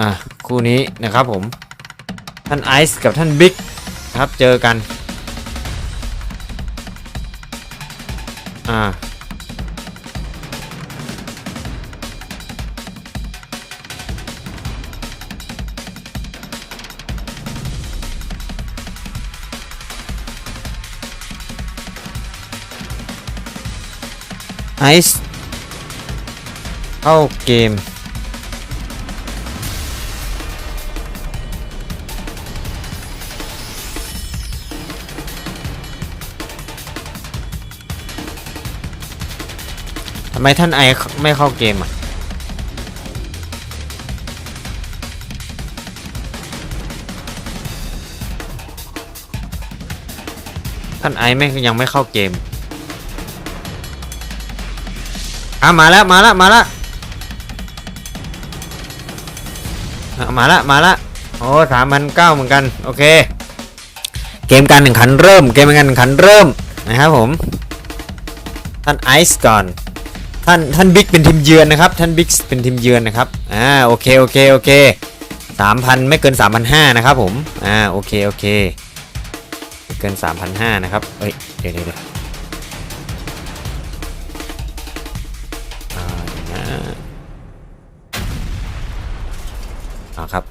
อะคู่นี้นะครับผม ท่านไอซ์กับท่านบิ๊กครับเจอกัน อ่าไอซ์เข้าเกม ทำไมท่านไอไม่เข้าเกมอะ ท่านไอไม่ยังไม่เข้าเกม อะมาแล้วมาแล้วมาแล้วอะมาล้วมาล้วโอ้สามพันเก้าเหมือนกัน โอเค เกมการแข่งขันเริ่ม เกมการแข่งขันเริ่มนะครับผม ท่านไอซ์ก่อน ท่านท่านบิ๊กเป็นทีมเยือนนะครับท่านบิ๊กเป็นทีมเยือนนะครับอ่าโอเคโอเคโอเคสามพันไม่เกินสามพันห้านะครับผมอ่าโอเคโอเคไม่เกินสามพันห้านะครับเอ้ยเดี๋ยวเดี๋ยวเดี๋ยวอ่าเดี๋ยวนะเอาครับ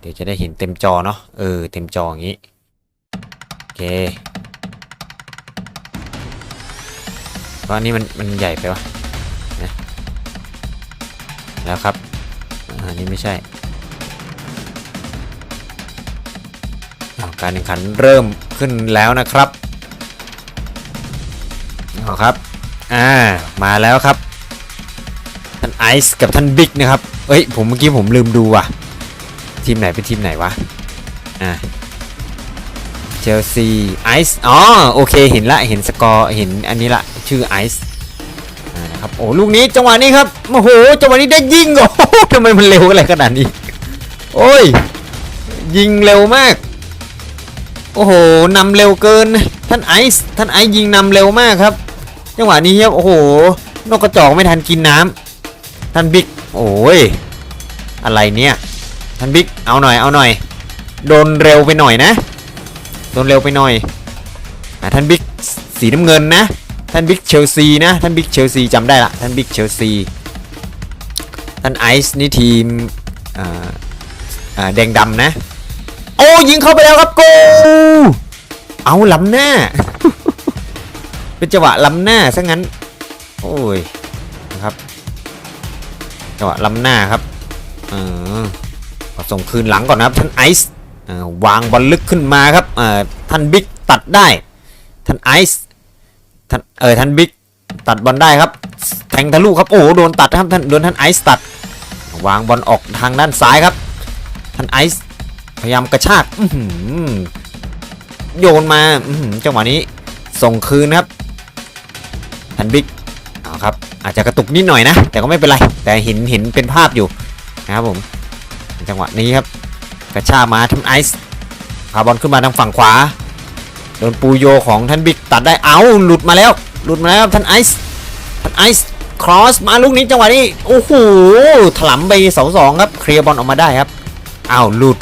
เดี๋ยวจะได้เห็นเต็มจอเนาะเออเต็มจออย่างนี้โอเคเพราะอันนี้มันมันใหญ่ไปวะ แล้วครับ อันนี้ไม่ใช่ การแข่งขันเริ่มขึ้นแล้วนะครับเอาครับ อ่า มาแล้วครับ ท่านไอซ์กับท่านบิ๊กนะครับ เอ้ย ผมเมื่อกี้ผมลืมดูว่ะ ทีมไหนเป็นทีมไหนวะ อ่าเชลซีไอซ์ อ๋อ โอเค เห็นละ เห็นสกอร์ เห็นอันนี้ละ ชื่อไอซ์ นะครับโอ้ลูกนี้จังหวะนี้ครับโอ้โหจังหวะนี้ได้ยิงโอ้โหทำไมมันเร็วอะไรขนาดนี้ โอ้ย ยิงเร็วมาก โอ้โหนำเร็วเกิน ท่านไอซ์ท่านไอซ์ยิงนำเร็วมากครับ จังหวะนี้ครับโอ้โห นกกระจอกไม่ทันกินน้ำท่านบิ๊กโอ้ยอะไรเนี่ยท่านบิ๊กเอาหน่อยเอาหน่อย โดนเร็วไปหน่อยนะ โดนเร็วไปหน่อยอ่ท่านบิ๊กสีน้ำเงินนะ ท่านบิ๊กเชลซีนะท่านบิ๊กเชลซีจำได้ละท่านบิ๊กเชลซีท่านไอซ์นี่ทีมอ่าแดงดำนะ โอ้ยิงเข้าไปแล้วครับโกเอาล้ำหน้า เป็นจังหวะล้ำหน้าซะงั้น โอ้ยนะครับจังหวะล้ำหน้าครับเออส่งคืนหลังก่อนนะครับท่านไอซ์วางบอลลึกขึ้นมาครับอ่อท่านบิ๊กตัดได้ ท่านไอซ์ ท่านเออท่านบิ๊กตัดบอลได้ครับ แทงทะลุครับโอ้โดนตัดครับท่านโดนท่านไอซ์ตัด วางบอลออกทางด้านซ้ายครับ ท่านไอซ์พยายามกระชากโยนมาจังหวะนี้ส่งคืนครับท่านบิ๊กเอาครับอาจจะกระตุกนิดหน่อยนะ แต่ก็ไม่เป็นไร แต่เห็นเห็นเป็นภาพอยู่นะครับผมจังหวะนี้ครับ กระชากมาท่านไอซ์พาบอลขึ้นมาทางฝั่งขวา โดนปูโยของท่านบิ๊กตัดได้เอาหลุดมาแล้ว หลุดมาแล้วท่านไอซ์ท่านไอซ์ครอสมาลูกนี้จังหวะนี้โอ้โหถลำไปเสาสองครับเคลียร์บอลออกมาได้ครับอ้าวหลุด